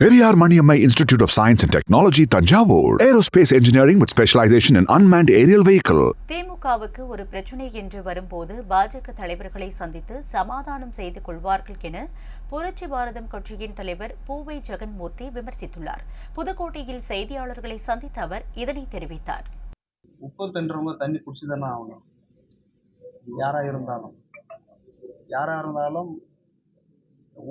Periyar Maniammai Institute of Science and Technology, Tanjavur. Aerospace engineering with specialization in unmanned aerial vehicle. திமுகவுக்கு ஒரு பிரச்சினை என்று வரும்போது பாஜக தலைவர்களை சந்தித்து சமாதானம் செய்து கொள்வார்கள் என புரட்சி பாரதம் கட்சியின் தலைவர் பூவை ஜெகன்மூர்த்தி விமர்சித்துள்ளார் புதுக்கோட்டையில் செய்தியாளர்களை சந்தித்த அவர் இதனை தெரிவித்தார் உப்பு தின்றவங்க தண்ணி குடிச்சு தானே ஆகணும் யாரா இருந்தாலும் யாரா இருந்தாலும்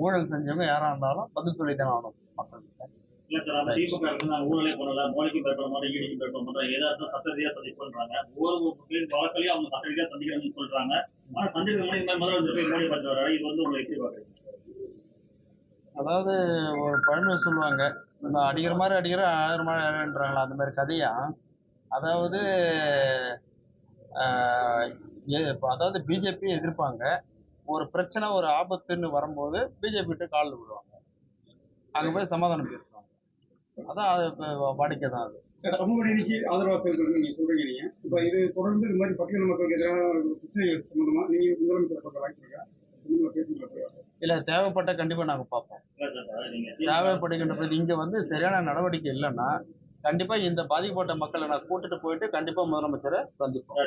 ஊழல் செஞ்சவங்க யாரா இருந்தாலும் பதில் சொல்லி தானே ஆகணும் மக்கள்கிட்ட. இல்ல சார் அந்த திமுக அரசு நாங்க ஊழலே பண்ணல மோடிக்கு பயப்பட மாட்டோம் ஈடிக்கு பயப்பட மாட்டோம் ஏதாவது சட்ட ரீதியா சந்திப்பு பண்றாங்க ஒவ்வொரு வழக்கிலையும் அவங்க சட்ட ரீதியா சந்திக்கிறாங்கன்னு சொல்றாங்க. ஆனா சந்திக்க மணி இந்த மாதிரி முதல்வர் போய் மோடி பார்த்து வர்றாரு இது வந்து உங்களை எப்படி பாக்குறீங்க அதாவது ஒரு பழமொழி சொல்லுவாங்க இந்த அடிக்கிற மாதிரி அடிக்கிற அழகிற மாதிரி அழகுன்றாங்களா அந்த மாதிரி கதையா? அதாவது அதாவது பிஜேபி எதிர்ப்பாங்க. ஒரு பிரச்சனை ஒரு ஆபத்துன்னு வரும்போது பிஜேபி காலில் விடுவாங்க. அங்க போய் சமாதானம் பேசுவாங்க. அதான் அது வாடிக்கை தான் அது. சமூக நீதிக்கு ஆதரவா செயல்படுறது நீங்க சொல்றீங்க. நீங்க இப்ப இது தொடர்ந்து இந்த மாதிரி பட்டியல் மக்களுக்கு எதிரான பிரச்சனைகள் சம்பந்தமா நீங்க முதலமைச்சர் பக்கம் வாய்ப்பு இருக்கா? இல்ல தேவைப்பட்ட கண்டிப்பா நாங்க பார்ப்போம். தேவைப்படுகின்ற இங்க வந்து சரியான நடவடிக்கை இல்லைன்னா கண்டிப்பா இந்த பாதிக்கப்பட்ட மக்களை நான் கூட்டிட்டு போயிட்டு கண்டிப்பா முதலமைச்சரை சந்திப்போம்.